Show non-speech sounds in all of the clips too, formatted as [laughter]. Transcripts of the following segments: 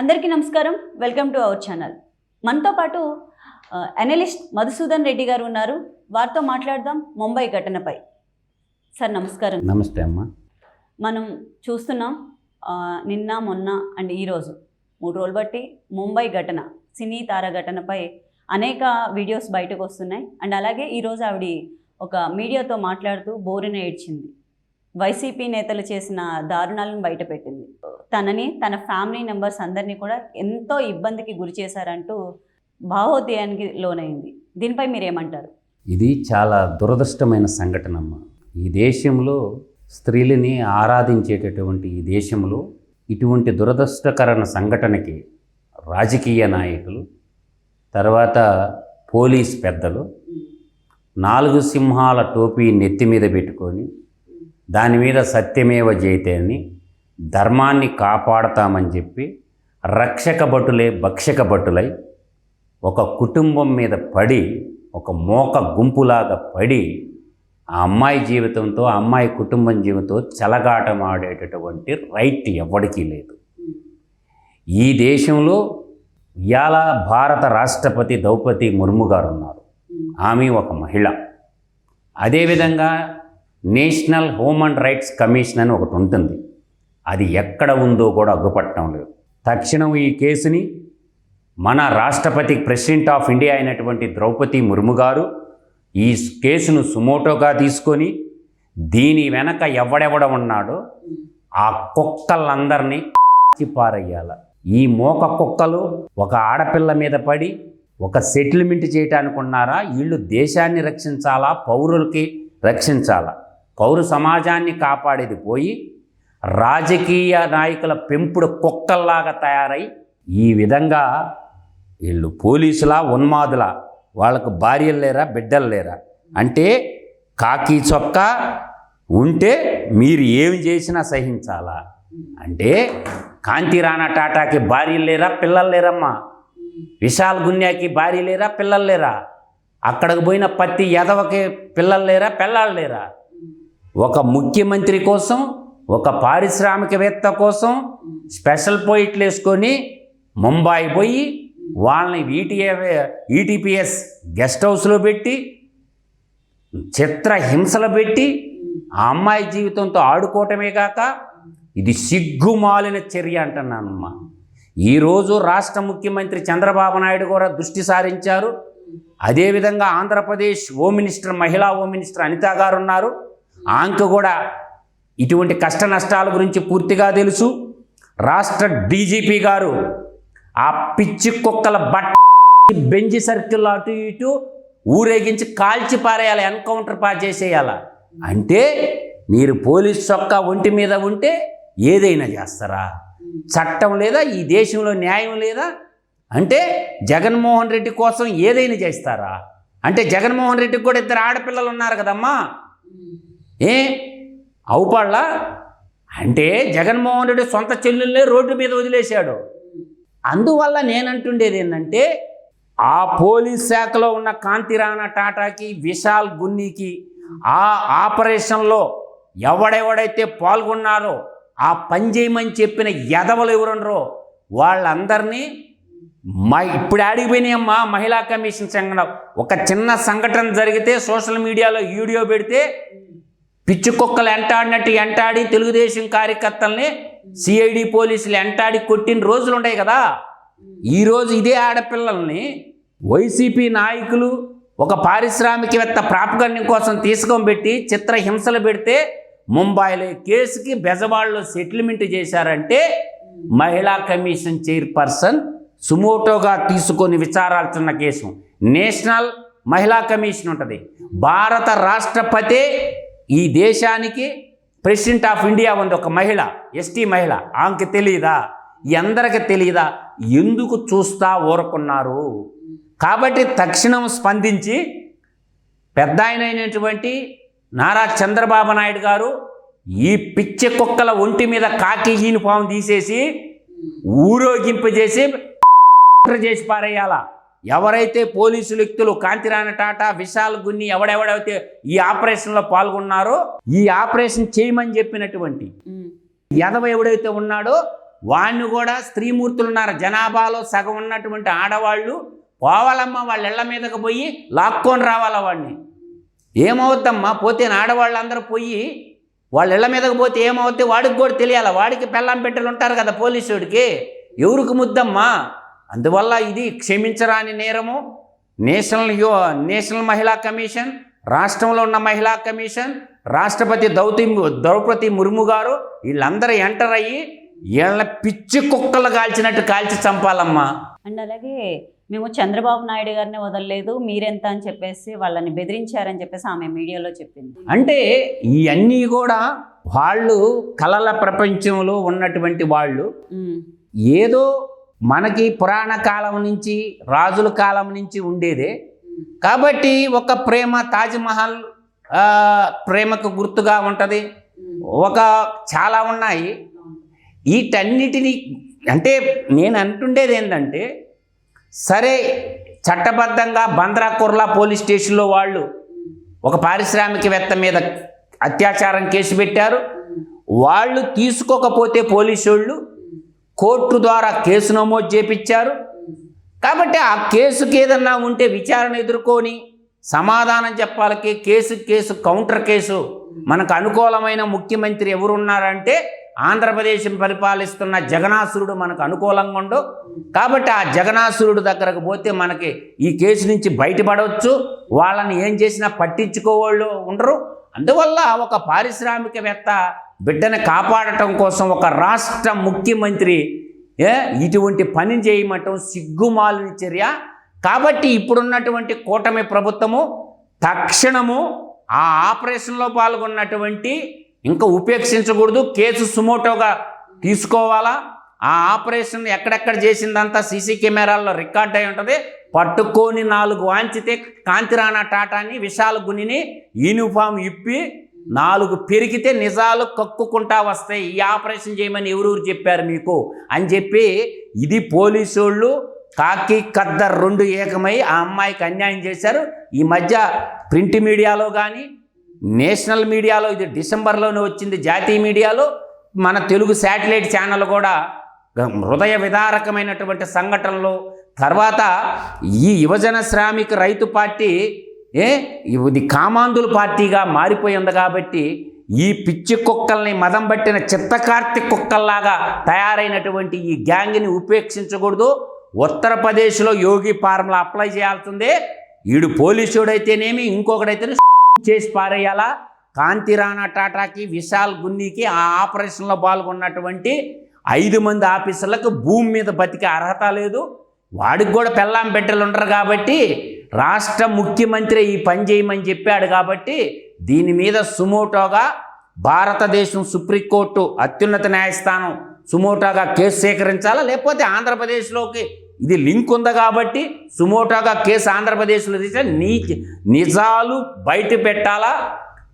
అందరికీ నమస్కారం. Welcome to our channel మనతో పాటు అనలిస్ట్ మధుసూదన్ రెడ్డి గారు ఉన్నారు. వారితో మాట్లాడదాం ముంబై ఘటనపై. సార్ నమస్కారం. నమస్తే అమ్మ. మనం చూస్తున్నాం నిన్న మొన్న అండ్ ఈరోజు మూడు రోజులు బట్టి ముంబై ఘటన సినీ తార ఘటనపై అనేక వీడియోస్ బయటకు వస్తున్నాయి. అండ్ అలాగే ఈరోజు ఆవిడ ఒక మీడియాతో మాట్లాడుతూ బోరిన ఏడ్చింది. వైసీపీ నేతలు చేసిన దారుణాలను బయటపెట్టింది. తనని తన ఫ్యామిలీ మెంబర్స్ అందరినీ కూడా ఎంతో ఇబ్బందికి గురి చేశారంటూ భావోద్వేగానికి లోనైంది. దీనిపై మీరేమంటారు? ఇది చాలా దురదృష్టమైన సంఘటన అమ్మ ఈ దేశంలో స్త్రీలని ఆరాధించేటటువంటి ఈ దేశంలో ఇటువంటి దురదృష్టకరణ సంఘటనకి రాజకీయ నాయకులు తర్వాత పోలీస్ పెద్దలు నాలుగు సింహాల టోపీ నెత్తి మీద పెట్టుకొని దాని మీద సత్యమేవ జయితే అని ధర్మాన్ని కాపాడతామని చెప్పి రక్షక భటులే భక్షక భటులై ఒక కుటుంబం మీద పడి ఒక మోక గుంపులాగా పడి ఆ అమ్మాయి జీవితంతో ఆ అమ్మాయి కుటుంబం జీవితంతో చలగాటమాడేటటువంటి రైట్ ఎవరికీ లేదు. ఈ దేశంలో ఇవాళ భారత రాష్ట్రపతి ద్రౌపది ముర్ము గారు ఉన్నారు ఆమె ఒక మహిళ. అదేవిధంగా నేషనల్ హ్యూమన్ రైట్స్ కమిషన్ అని ఒకటి ఉంటుంది. అది ఎక్కడ ఉందో కూడా అగ్గుపట్టడం లేదు. తక్షణం ఈ కేసుని మన రాష్ట్రపతి ప్రెసిడెంట్ ఆఫ్ ఇండియా అయినటువంటి ద్రౌపది ముర్ము గారు ఈ కేసును సుమోటోగా తీసుకొని దీని వెనక ఎవడెవడ ఉన్నాడో ఆ కుక్కలందరినీ పారయ్యాల. ఈ మోక కుక్కలు ఒక ఆడపిల్ల మీద పడి ఒక సెటిల్మెంట్ చేయటానికి ఉన్నారా? వీళ్ళు దేశాన్ని రక్షించాలా? పౌరులకి రక్షించాలా? పౌర సమాజాన్ని కాపాడేది పోయి రాజకీయ నాయకుల పెంపుడు కుక్కల్లాగా తయారై ఈ విధంగా వీళ్ళు పోలీసులా ఉన్మాదులా. వాళ్ళకు భార్యలు లేరా బిడ్డలు లేరా? అంటే కాకి చొక్కా ఉంటే మీరు ఏమి చేసినా సహించాలా? అంటే కాంతి రాణా టాటాకి భార్యలు లేరా పిల్లలు లేరమ్మా. విశాల్ గున్యాకి భార్య లేరా పిల్లలు లేరా? అక్కడికి పోయిన పత్తి ఎదవకి పిల్లలు లేరా పిల్లలు లేరా? ఒక ముఖ్యమంత్రి కోసం ఒక పారిశ్రామికవేత్త కోసం స్పెషల్ పోయిట్లు వేసుకొని ముంబాయి పోయి వాళ్ళని ఈటీఏ ఈటీపీఎస్ గెస్ట్ హౌస్లో పెట్టి చిత్ర హింసలు పెట్టి ఆ అమ్మాయి జీవితంతో ఆడుకోవటమే కాక ఇది సిగ్గుమాలిన చర్య అంటున్నానమ్మా ఈరోజు రాష్ట్ర ముఖ్యమంత్రి చంద్రబాబు నాయుడు కూడా దృష్టి సారించారు. అదేవిధంగా ఆంధ్రప్రదేశ్ హోమ్ మినిస్టర్ మహిళా హోమ్ మినిస్టర్ అనిత గారు ఉన్నారు. ఆంక కూడా ఇటువంటి కష్ట నష్టాల గురించి పూర్తిగా తెలుసు. రాష్ట్ర డీజీపీ గారు ఆ పిచ్చి కుక్కల బట్ట బెంజి సర్కిల్ అటు ఇటు ఊరేగించి కాల్చి పారేయాలి ఎన్కౌంటర్ పా చేసేయాల. అంటే మీరు పోలీస్ చొక్కా ఒంటి మీద ఉంటే ఏదైనా చేస్తారా? చట్టం లేదా? ఈ దేశంలో న్యాయం లేదా? అంటే జగన్మోహన్ రెడ్డి కోసం ఏదైనా చేస్తారా? అంటే జగన్మోహన్ రెడ్డికి కూడా ఇద్దరు ఆడపిల్లలు ఉన్నారు కదమ్మా. ఏ? అవుపాళ్ళ? అంటే జగన్మోహన్ రెడ్డి సొంత చెల్లెల్నే రోడ్డు మీద వదిలేశాడు. అందువల్ల నేనంటుండేది ఏంటంటే ఆ పోలీస్ శాఖలో ఉన్న కాంతిరాణా టాటాకి విశాల్ గున్నీకి ఆ ఆపరేషన్లో ఎవడెవడైతే పాల్గొన్నారో ఆ పని చేయమని చెప్పిన ఎదవలు ఎవరున్నారో వాళ్ళందరినీ మా ఇప్పుడు అడిగిపోయినాయమ్మా మహిళా కమిషన్ సంఘటన. ఒక చిన్న సంఘటన జరిగితే సోషల్ మీడియాలో వీడియో పెడితే పిచ్చి కుక్కలు ఎంటాడినట్టు ఎంటాడి తెలుగుదేశం కార్యకర్తల్ని సిఐడి పోలీసులు ఎంటాడి కొట్టిన రోజులు ఉన్నాయి కదా. ఈరోజు ఇదే ఆడపిల్లల్ని వైసీపీ నాయకులు ఒక పారిశ్రామికవేత్త ప్రాపగణ్యం కోసం తీసుకొని పెట్టి చిత్ర హింసలు పెడితే ముంబైలో కేసుకి బెజవాడలో సెటిల్మెంట్ చేశారంటే మహిళా కమిషన్ చైర్పర్సన్ సుమోటోగా తీసుకొని విచారాల్సిన కేసు. నేషనల్ మహిళా కమిషన్ ఉంటుంది. భారత రాష్ట్రపతి ఈ దేశానికి ప్రెసిడెంట్ ఆఫ్ ఇండియా ఉంది ఒక మహిళ ఎస్టీ మహిళ. ఆమెకి తెలియదా ఈ అందరికి తెలియదా ఎందుకు చూస్తా ఊరుకున్నారు? కాబట్టి తక్షణం స్పందించి పెద్ద ఆయనైనటువంటి నారా చంద్రబాబు నాయుడు గారు ఈ పిచ్చి కుక్కల ఒంటి మీద కాకి యూనిఫామ్ తీసేసి ఊరోగింపజేసి చేసి [laughs] పారేయాల? ఎవరైతే పోలీసు వ్యక్తులు కాంతిరాణ టాటా విశాల్ గున్ని ఎవడెవడైతే ఈ ఆపరేషన్లో పాల్గొన్నారో ఈ ఆపరేషన్ చేయమని చెప్పినటువంటి. యదవ ఎవడైతే ఉన్నాడో వాడిని కూడా స్త్రీమూర్తులు ఉన్నారు. జనాభాలో సగం ఉన్నటువంటి ఆడవాళ్ళు పోవాలమ్మా వాళ్ళ ఇళ్ళ మీదకి పోయి లాక్కొని రావాలా వాడిని ఏమవుద్దమ్మా? పోతే ఆడవాళ్ళందరూ పోయి వాళ్ళ ఇళ్ళ మీదకి పోతే ఏమవుతే వాడికి కూడా తెలియాలి? వాడికి పెళ్ళం పెట్టెలు ఉంటారు కదా పోలీసుడికి ఎవరికి ముద్దమ్మా? అందువల్ల ఇది క్షమించరాని నేరము. నేషనల్ యో నేషనల్ మహిళా కమిషన్ రాష్ట్రంలో ఉన్న మహిళా కమిషన్ రాష్ట్రపతి దౌతి ద్రౌపది ముర్ము గారు వీళ్ళందరూ ఎంటర్ అయ్యి వీళ్ళ పిచ్చి కుక్కలు కాల్చినట్టు కాల్చి చంపాలమ్మా. అండ్ అలాగే మేము చంద్రబాబు నాయుడు గారిని వదలలేదు మీరెంత అని చెప్పేసి వాళ్ళని బెదిరించారని చెప్పేసి ఆమె మీడియాలో చెప్పింది. అంటే ఇవన్నీ కూడా వాళ్ళు కలల ప్రపంచంలో ఉన్నటువంటి వాళ్ళు ఏదో మనకి పురాణ కాలం నుంచి రాజుల కాలం నుంచి ఉండేదే. కాబట్టి ఒక ప్రేమ తాజ్మహల్ ప్రేమకు గుర్తుగా ఉంటుంది. ఒక చాలా ఉన్నాయి. వీటన్నిటిని అంటే నేను అంటుండేది ఏంటంటే సరే చట్టబద్ధంగా బంద్రా కుర్లా పోలీస్ స్టేషన్లో వాళ్ళు ఒక పారిశ్రామికవేత్త మీద అత్యాచారం కేసు పెట్టారు. వాళ్ళు తీసుకోకపోతే పోలీసు వాళ్ళు కోర్టు ద్వారా కేసు నమోదు చేపించారు కాబట్టి ఆ కేసుకి ఏదన్నా ఉంటే విచారణ ఎదుర్కొని సమాధానం చెప్పాలకి కేసు కేసు కౌంటర్ కేసు మనకు అనుకూలమైన ముఖ్యమంత్రి ఎవరున్నారంటే ఆంధ్రప్రదేశ్ పరిపాలిస్తున్న జగనాసురుడు మనకు అనుకూలంగా ఉండు. కాబట్టి ఆ జగనాసురుడు దగ్గరకు పోతే మనకి ఈ కేసు నుంచి బయటపడవచ్చు. వాళ్ళని ఏం చేసినా పట్టించుకోవాళ్ళు ఉండరు. అందువల్ల ఒక పారిశ్రామికవేత్త బిడ్డను కాపాడటం కోసం ఒక రాష్ట్ర ముఖ్యమంత్రి ఏ ఇటువంటి పని చేయమటం సిగ్గుమాలిన చర్య కాబట్టి ఇప్పుడున్నటువంటి కూటమి ప్రభుత్వము తక్షణము ఆ ఆపరేషన్లో పాల్గొన్నటువంటి ఇంకా ఉపేక్షించకూడదు కేసు సుమోటోగా తీసుకోవాలా? ఆ ఆపరేషన్ ఎక్కడెక్కడ చేసిందంతా సీసీ కెమెరాల్లో రికార్డ్ అయి ఉంటుంది. పట్టుకొని నాలుగు వాంచితే కాంతిరాణా టాటాని విశాల గునిని యూనిఫామ్ ఇప్పి నాలుగు పెరిగితే నిజాలు కక్కుకుంటా వస్తాయి. ఈ ఆపరేషన్ చేయమని ఎవరూరు చెప్పారు మీకు? అని చెప్పి ఇది పోలీసు వాళ్ళు కాకి కద్దర్ రెండు ఏకమై ఆ అమ్మాయికి అన్యాయం చేశారు. ఈ మధ్య ప్రింట్ మీడియాలో కానీ నేషనల్ మీడియాలో ఇది డిసెంబర్లోనే వచ్చింది జాతీయ మీడియాలో మన తెలుగు శాటిలైట్ ఛానల్ కూడా హృదయ విదారకమైనటువంటి సంఘటనలు. తర్వాత ఈ యువజన శ్రామిక రైతు పార్టీ ఏ? ఇది కామాంధుల పార్టీగా మారిపోయి ఉంది కాబట్టి ఈ పిచ్చి కుక్కల్ని మదం పట్టిన చిత్తకార్తి కుక్కల్లాగా తయారైనటువంటి ఈ గ్యాంగ్ని ఉపేక్షించకూడదు. ఉత్తరప్రదేశ్లో యోగి ఫార్ములా అప్లై చేయాల్సిందే. ఈడు పోలీసుడైతేనేమి ఇంకొకడైతేనే [laughs] చేసి పారేయాలా? కాంతిరాణా టాటాకి విశాల్ గున్నీకి ఆ ఆపరేషన్లో పాల్గొన్నటువంటి ఐదు మంది ఆఫీసర్లకు భూమి మీద బతికే అర్హత లేదు. వాడికి కూడా పెళ్ళాం బిడ్డలు ఉండరు కాబట్టి రాష్ట్ర ముఖ్యమంత్రి ఈ పని చేయమని చెప్పాడు కాబట్టి దీని మీద సుమోటోగా భారతదేశం సుప్రీంకోర్టు అత్యున్నత న్యాయస్థానం సుమోటోగా కేసు సేకరించాలా? లేకపోతే ఆంధ్రప్రదేశ్లోకి ఇది లింక్ ఉంది కాబట్టి సుమోటోగా కేసు ఆంధ్రప్రదేశ్లో తీసే నీ నిజాలు బయట పెట్టాలా?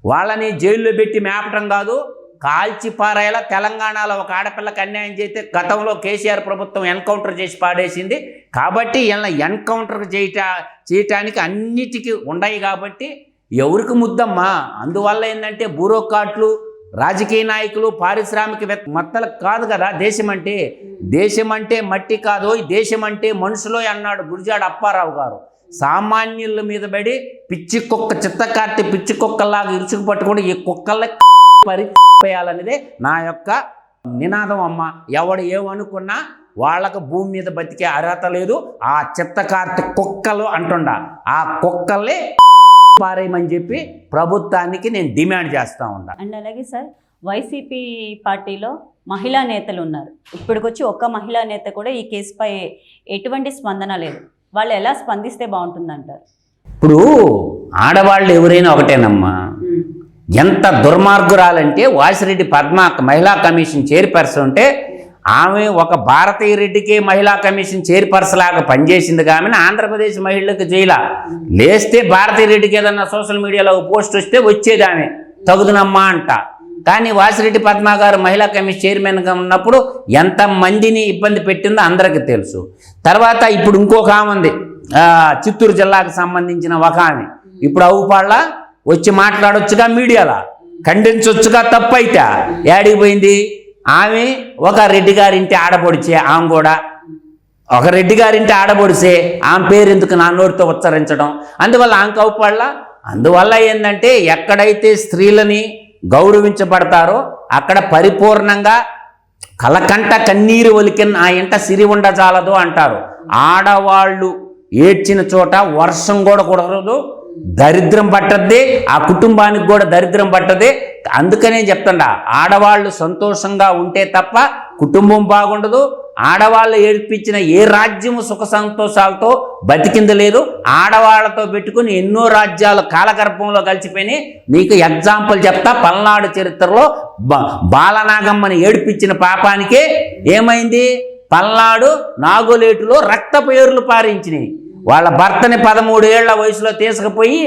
వాళ్ళని జైల్లో పెట్టి మేపటం కాదు. కాల్చి పారేలా తెలంగాణలో ఒక ఆడపిల్లకి అన్యాయం చేస్తే గతంలో కేసీఆర్ ప్రభుత్వం ఎన్కౌంటర్ చేసి పాడేసింది. కాబట్టి వీళ్ళని ఎన్కౌంటర్ చేయట చేయటానికి అన్నిటికీ ఉన్నాయి కాబట్టి ఎవరికి ముద్దమ్మా? అందువల్ల ఏంటంటే బ్యూరోక్రాట్లు రాజకీయ నాయకులు పారిశ్రామిక మత్తలకు కాదు కదా దేశం అంటే దేశం అంటే మట్టి కాదు. ఈ దేశం అంటే మనుషులో అన్నాడు గురిజాడ అప్పారావు గారు. సామాన్యుల మీద పడి పిచ్చి కుక్క చిత్తకార్తె పిచ్చి కుక్కల్లాగా ఇరుచుకు పట్టుకుని ఈ కుక్కల్ని పరిపేయాలనేదే నా యొక్క నినాదం అమ్మ. ఎవడు ఏమనుకున్నా వాళ్ళకు భూమి మీద బతికే అర్హత లేదు. ఆ చిత్తకార్తె కుక్కలు అంటుండా. ఆ కుక్కల్ని పారేయమని చెప్పి ప్రభుత్వానికి నేను డిమాండ్ చేస్తా ఉన్నా. అండ్ అలాగే సార్ వైసీపీ పార్టీలో మహిళా నేతలు ఉన్నారు. ఇప్పటికొచ్చి ఒక్క మహిళా నేత కూడా ఈ కేసుపై ఎటువంటి స్పందన లేదు. వాళ్ళు ఎలా స్పందిస్తే బాగుంటుందంటారు? ఇప్పుడు ఆడవాళ్ళు ఎవరైనా ఒకటేనమ్మా. ఎంత దుర్మార్గురాలంటే వాసిరెడ్డి పద్మ మహిళా కమిషన్ చైర్పర్సన్ ఉంటే ఆమె ఒక భారతీయ రెడ్డికి మహిళా కమిషన్ చైర్పర్సన్ లాగా పనిచేసింది కానీ ఆంధ్రప్రదేశ్ మహిళలకు చేయలా. లేస్తే భారతీయ రెడ్డికి ఏదన్నా సోషల్ మీడియాలో పోస్ట్ వస్తే వచ్చేది ఆమె. తగుదునమ్మా అంట. కానీ వాసిరెడ్డి పద్మ గారు మహిళా కమిషన్ చైర్మన్గా ఉన్నప్పుడు ఎంత మందిని ఇబ్బంది పెట్టిందో అందరికీ తెలుసు. తర్వాత ఇప్పుడు ఇంకొక ఆమె ఉంది. చిత్తూరు జిల్లాకు సంబంధించిన ఒక ఆమె. ఇప్పుడు అవుపాళ్ళ వచ్చి మాట్లాడొచ్చుగా మీడియాలో. ఖండించొచ్చుగా తప్పైతే. ఏడికి పోయింది? ఆమె ఒక రెడ్డి గారింటి ఆడపడిచే ఆమె కూడా ఒక రెడ్డి గారింటి ఆడపడిసే ఆమె పేరు ఎందుకు నా నోటితో ఉచ్చరించడం? అందువల్ల ఆమె కౌపళ్ళ అందువల్ల ఏంటంటే ఎక్కడైతే స్త్రీలని గౌరవించబడతారో అక్కడ పరిపూర్ణంగా కలకంట కన్నీరు ఒలికిన ఆ ఇంట సిరి ఉండజాలదు అంటారు. ఆడవాళ్ళు ఏడ్చిన చోట వర్షం కూడా కుదరదు దరిద్రం పట్టద్ది ఆ కుటుంబానికి కూడా దరిద్రం పట్టది అందుకనే చెప్తుండ ఆడవాళ్ళు సంతోషంగా ఉంటే తప్ప కుటుంబం బాగుండదు. ఆడవాళ్ళు ఏడ్పించిన ఏ రాజ్యము సుఖ సంతోషాలతో బతికింది లేదు. ఆడవాళ్ళతో పెట్టుకుని ఎన్నో రాజ్యాలు కాలగర్భంలో కలిసిపోయినాయి. నీకు ఎగ్జాంపుల్ చెప్తా పల్నాడు చరిత్రలో బ- బాలనాగమ్మని ఏడిపించిన పాపానికే ఏమైంది? పల్నాడు నాగులేటులో రక్త పేర్లు పారించినాయి. వాళ్ళ భర్తని పదమూడు ఏళ్ళ వయసులో తీసుకుపోయి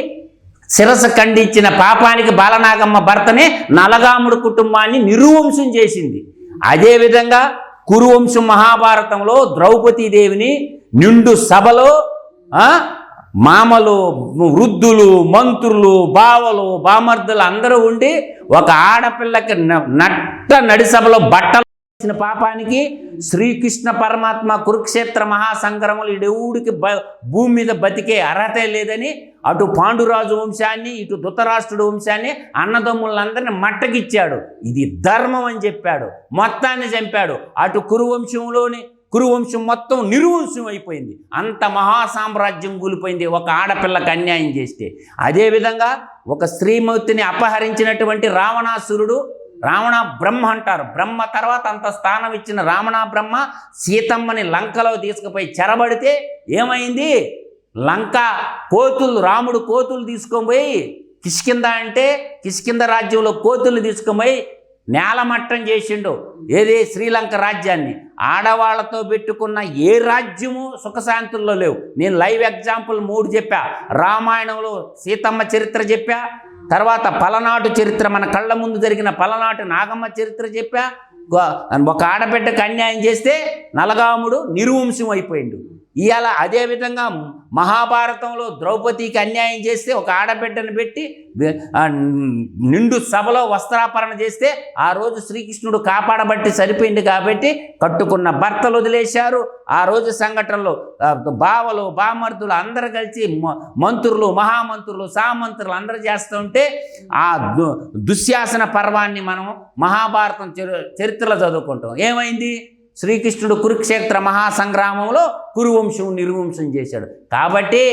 శిరస ఖండించిన పాపానికి బాలనాగమ్మ భర్తనే నలగాముడు కుటుంబాన్ని నిర్వంశం చేసింది. అదేవిధంగా కురువంశం మహాభారతంలో ద్రౌపదీదేవిని నిండు సభలో మామలు వృద్ధులు మంత్రులు బావలు బామర్దులు అందరూ ఉండి ఒక ఆడపిల్లకి న- నట్ట నడిసభలో బట్టలు ఇచ్చిన పాపానికి శ్రీకృష్ణ పరమాత్మ కురుక్షేత్ర మహాసంగ్రమంలో ఇడెవుడికి బ భూమి మీద బతికే అర్హత లేదని అటు పాండురాజు వంశాన్ని ఇటు ధృతరాష్ట్రుడు వంశాన్ని అన్నదమ్ములందరిని మట్టకిచ్చాడు ఇది ధర్మం అని చెప్పాడు. మొత్తాన్ని చంపాడు. అటు కురువంశంలోని కురువంశం మొత్తం నిర్వంశం అయిపోయింది. అంత మహాసామ్రాజ్యం కూలిపోయింది. ఒక ఆడపిల్లకి అన్యాయం చేస్తే. అదేవిధంగా ఒక శ్రీమూర్తిని అపహరించినటువంటి రావణాసురుడు రావణ బ్రహ్మ అంటారు. బ్రహ్మ తర్వాత అంత స్థానం ఇచ్చిన రావణ బ్రహ్మ సీతమ్మని లంకలో తీసుకుపోయి చెరబడితే ఏమైంది? లంక కోతులు రాముడు కోతులు తీసుకొని పోయి కిష్కింద అంటే కిష్కింద రాజ్యంలో కోతులు తీసుకొని పోయి నేలమట్టం చేసిండు. ఏది శ్రీలంక రాజ్యాన్ని. ఆడవాళ్ళతో పెట్టుకున్న ఏ రాజ్యము సుఖశాంతుల్లో లేవు. నేను లైవ్ ఎగ్జాంపుల్ మూడు చెప్పా. రామాయణంలో సీతమ్మ చరిత్ర చెప్పా. తర్వాత పలనాటు చరిత్ర మన కళ్ళ ముందు జరిగిన పలనాటు నాగమ్మ చరిత్ర చెప్పా. ఒక ఆడబిడ్డకు అన్యాయం చేస్తే నలగాముడు నిర్వంశం అయిపోయిండు. ఇవాళ అదేవిధంగా మహాభారతంలో ద్రౌపదికి అన్యాయం చేస్తే ఒక ఆడబిడ్డను పెట్టి నిండు సభలో వస్త్రాపరణ చేస్తే ఆ రోజు శ్రీకృష్ణుడు కాపాడబట్టి సరిపోయింది కాబట్టి కట్టుకున్న భర్తలు వదిలేశారు. ఆ రోజు సంఘటనలో బావలు బామర్దులు అందరు కలిసి మ- మంత్రులు మహామంత్రులు సామంత్రులు అందరూ చేస్తుంటే ఆ దు- దుశ్శాసన పర్వాన్ని మనం మహాభారతం చరి- చరిత్రలో చదువుకుంటాం. ఏమైంది? శ్రీకృష్ణుడు కురుక్షేత్ర మహాసంగ్రామంలో కురువంశం నిర్వంశం చేశాడు. కాబట్టి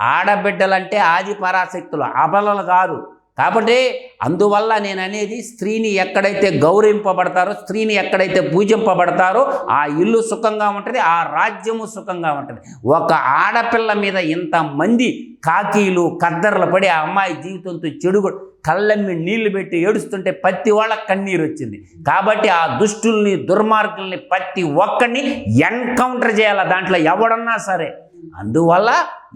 ఆడబిడ్డలంటే ఆది పరాశక్తులు అబలలు కాదు. కాబట్టి అందువల్ల నేను అనేది స్త్రీని ఎక్కడైతే గౌరవింపబడతారో స్త్రీని ఎక్కడైతే పూజింపబడతారో ఆ ఇల్లు సుఖంగా ఉంటుంది ఆ రాజ్యము సుఖంగా ఉంటుంది. ఒక ఆడపిల్ల మీద ఇంతమంది కాకీలు కద్దర్లు పడి ఆ అమ్మాయి జీవితంతో చెడు కళ్ళమ్మి నీళ్ళు పెట్టి ఏడుస్తుంటే ప్రతి వాళ్ళ కన్నీరు వచ్చింది. కాబట్టి ఆ దుష్టుల్ని దుర్మార్గుల్ని ప్రతి ఒక్కడిని ఎన్కౌంటర్ చేయాలి దాంట్లో ఎవడన్నా సరే. అందువల్ల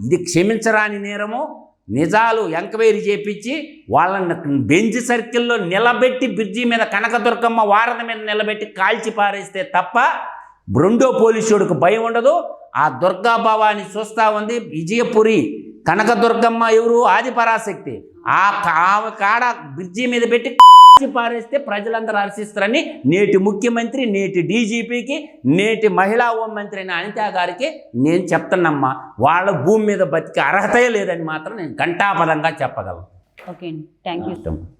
ఇది క్షమించరాని నేరము. నిజాలు ఎంక్వైరీ చేపించి వాళ్ళని బెంచ్ సర్కిల్లో నిలబెట్టి బ్రిడ్జి మీద కనకదుర్గమ్మ వారధ మీద నిలబెట్టి కాల్చి పారేస్తే తప్ప రెండో పోలీసుడికి భయం ఉండదు. ఆ దుర్గా భవాని చూస్తా ఉంది విజయపురి కనకదుర్గమ్మ ఎవరు? ఆది పరాశక్తి. ఆ కాడ బ్రిడ్జి మీద పెట్టి పారేస్తే ప్రజలందరూ హర్షిస్తారని నేటి ముఖ్యమంత్రి నేటి డీజీపీకి నేటి మహిళా హోం మంత్రి అయిన అనితా గారికి నేను చెప్తున్నమ్మా వాళ్ళ భూమి మీద బతికే అర్హతే లేదని మాత్రం నేను ఘంటాపదంగా చెప్పగలను. ఓకే అండి. Thank you.